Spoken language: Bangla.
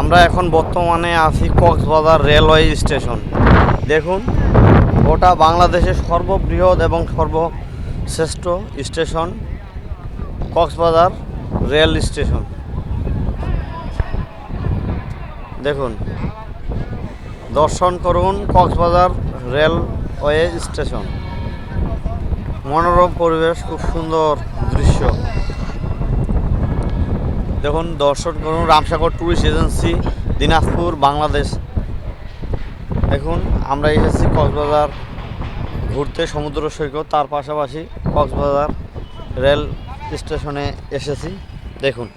আমরা এখন বর্তমানে আছি কক্সবাজার রেলওয়ে স্টেশন। দেখুন ওটা বাংলাদেশের সর্ববৃহৎ এবং সর্বশ্রেষ্ঠ স্টেশন কক্সবাজার রেল স্টেশন। দেখুন, দর্শন করুন কক্সবাজার রেলওয়ে স্টেশন। মনোরম পরিবেশ, খুব সুন্দর দৃশ্য। দেখুন দর্শন করুন রামসাগর ট্যুরিস্ট এজেন্সি দিনাজপুর, বাংলাদেশ। দেখুন, আমরা এসেছি কক্সবাজার ঘুরতে, সমুদ্র সৈকত, তার পাশাপাশি কক্সবাজার রেল স্টেশনে এসেছি। দেখুন।